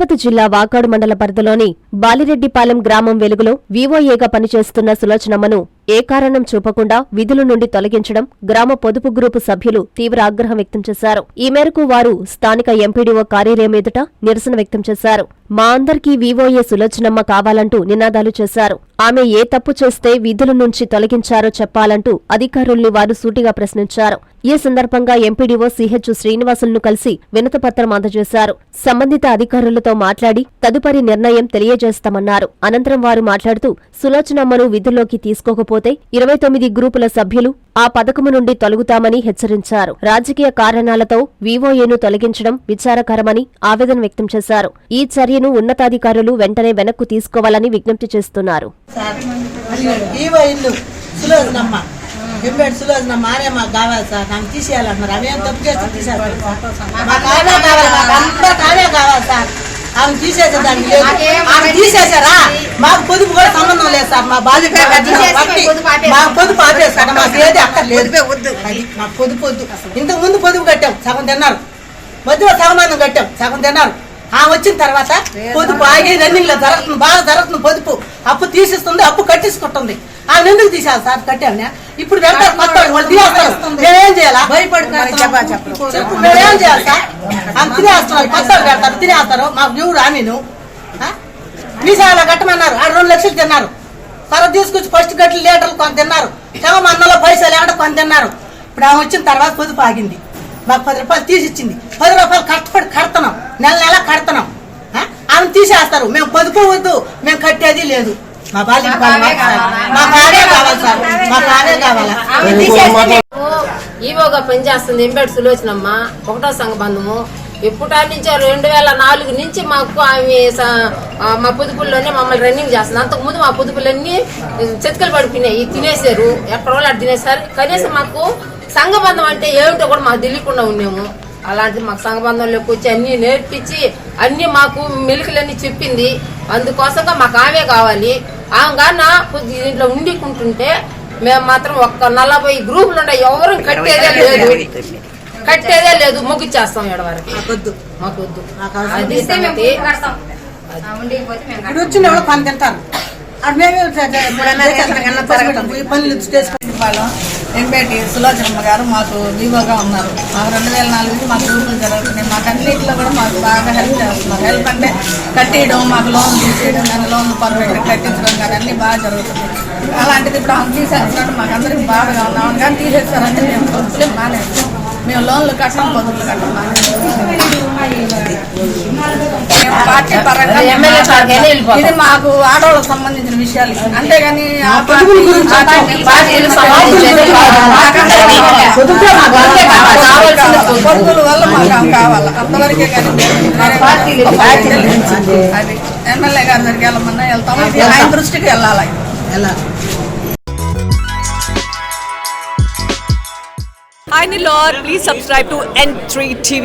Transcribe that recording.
తిరుపతి జిల్లా వాకాడు మండల పరిధిలోని బాలిరెడ్డిపాలెం గ్రామం వెలుగులో వీవోఏగా పనిచేస్తున్న సులోచనమ్మను ఏ కారణం చూపకుండా విధుల నుండి తొలగించడం గ్రామ పొదుపు గ్రూపు సభ్యులు తీవ్ర ఆగ్రహం వ్యక్తం చేశారు. ఈ మేరకు వారు స్థానిక ఎంపీడీఓ కార్యాలయం ఎదుట నిరసన వ్యక్తం చేశారు. మా అందరికీ వీవోఏ సులోచనమ్మ కావాలంటూ నినాదాలు చేశారు. ఆమె ఏ తప్పు చేస్తే విధుల నుంచి తొలగించారో చెప్పాలంటూ అధికారుల్ని వారు సూటిగా ప్రశ్నించారు. ఈ సందర్భంగా ఎంపీడీఓ సిహెచ్ శ్రీనివాసులను కలిసి వినతపత్రం అందజేశారు. సంబంధిత అధికారులతో మాట్లాడి తదుపరి నిర్ణయం తెలియజేస్తామన్నారు. అనంతరం వారు మాట్లాడుతూ సులోచనమ్మను విధుల్లోకి తీసుకోకపోతే ఇరవై తొమ్మిది గ్రూపుల సభ్యులు ఆ పథకము నుండి తొలగుతామని హెచ్చరించారు. రాజకీయ కారణాలతో వీవోఏను తొలగించడం విచారకరమని ఆవేదన వ్యక్తం చేశారు. ఈ చర్యను ఉన్నతాధికారులు వెంటనే వెనక్కు తీసుకోవాలని విజ్ఞప్తి చేస్తున్నారు. సార్ ఈవో ఇల్లు సులోచనమ్మ మాకు కావాలి సార్. నాకు తీసేయాలన్నారు. ఆమె తప్పు చేస్తే తీసేయాలి మాకు కావాలి మాకు అందరికి కావాలి సార్. ఆమె తీసేసేదానికి లేదు. ఆమె తీసేసారా? మాకు పొదుపు కూడా సంబంధం లేదు సార్. మా బాధ్యత మాకు పొదుపు ఆపేస్తాడు మాకు ఏది అక్కర్లేదు. అది మాకు పొదుపు వద్దు. ఇంతకు ముందు పొదుపు కట్టాం. సగం తిన్నారు. మధ్యలో సగమానం కట్టాం. సగం తిన్నారు. ఆ వచ్చిన తర్వాత పొదుపు ఆగి రన్నింగ్లో జరుగుతుంది. బాగా జరుగుతుంది పొదుపు. అప్పు తీసిస్తుంది. అప్పు కట్టించుకుంటుంది ఆమె ఎందుకు తీసేయాలి సార్? కట్టామనే. ఇప్పుడు వెళ్తారు కొత్త వాళ్ళు, మేమేం చేయాలా? చెప్పు మేమేం చేయాలి సార్ ఆమె తినేస్తున్నారు కొత్త వాళ్ళు పెడతారు తినేస్తారు. మాకు దేవుడు ఆమెను మీసాల కట్టమన్నారు. ఆడు రెండు లక్షలు తిన్నారు. తర్వాత తీసుకొచ్చి ఫస్ట్ గట్లు లీటర్లు కొంత తిన్నారు. సగం అన్నలో పైసలు ఏమంటే కొంత తిన్నారు. ఇప్పుడు ఆమె వచ్చిన తర్వాత పొదుపు ఆగింది. మాకు పది రూపాయలు తీసి ఇచ్చింది. పది రూపాయలు కష్టపడి కడుతున్నాం. నెల నెల కడుతున్నాం. ఆ? ఆమె తీసేస్తారు. మేము పొదుపు వద్దు. మేము కట్టేది లేదు. మా మాకు ఆడే కావాలి సార్. కావాలా. ఈవోగా పనిచేస్తుంది ఎంబెడ్ సులోచనమ్మ? ఒకటో సంఘబంధము. ఎప్పుడా నుంచో రెండు వేల నాలుగు నుంచి మాకు ఆమె మా పొదుపుల్లోనే మమ్మల్ని రన్నింగ్ చేస్తుంది. అంతకుముందు మా పొదుపులన్నీ చెతికలు పడిపోయినాయి తినేసారు ఎక్కడ వాళ్ళు అటు తినేసారు కనీసం మాకు సంఘబంధం అంటే ఏమిటో కూడా మాకు తెలియకుండా ఉన్నాము. అలాంటి మాకు సంఘబంధంలోకి వచ్చి అన్ని నేర్పించి అన్ని మాకు మెలికలన్నీ చెప్పింది. అందుకోసంగా మాకు ఆమె కావాలి. ఆమె గాన కొద్ది దీంట్లో ఉండికుంటుంటే మేము మాత్రం ఒక్క నలభై గ్రూపులు ఉన్నాయి ఎవరు కట్టేదే లేదు. కట్టేదే లేదు ముగ్గిచ్చేస్తాం ఏడ వరకు. వద్దు మాకు వద్దు మాకు అవసరం అది. ఇప్పుడు వచ్చిన పని తింటారు. అది మేమే ఈ పనులు చేసుకుంటాం వాళ్ళం ఎంపేటి సులోచనమ్మ గారు మాకు వివోగా ఉన్నారు. మాకు రెండు వేల నాలుగు నుంచి మాకు గ్రూపులు జరుగుతున్నాయి. మాకు అన్నింటిలో కూడా మాకు బాగా హెల్ప్ చేస్తున్నారు. హెల్ప్ అంటే కట్టేయడం మాకు లోన్ తీసేయడం కానీ లోన్ పర్ఫెక్ట్ కట్టించడం కానీ అన్ని బాగా జరుగుతుంది అలాంటిది ఇప్పుడు ఆమె తీసేస్తున్నాడు మాకు అందరికి బాధగా ఆమె కానీ తీసేస్తారంటే మేము పొదుపులే మానేస్తాం. మేము లోన్లు కట్టం పొదుపులు కట్టం మానేస్తాం. మేము పార్టీ పరంగా. ఇది మాకు ఆడవాళ్ళకి సంబంధించిన విషయాలు. అంతేగాని ఆ మాకు అంతే కావాలి. కావాల్సింది వల్ల మాకు కావాలి అంతవరకే కానీ పార్టీ అది ఎమ్మెల్యే గారి దగ్గరికి వెళ్ళమన్నా వెళ్తాం ఆయన దృష్టికి వెళ్ళాలి ఎలా Hi Lord, please subscribe to N3 TV.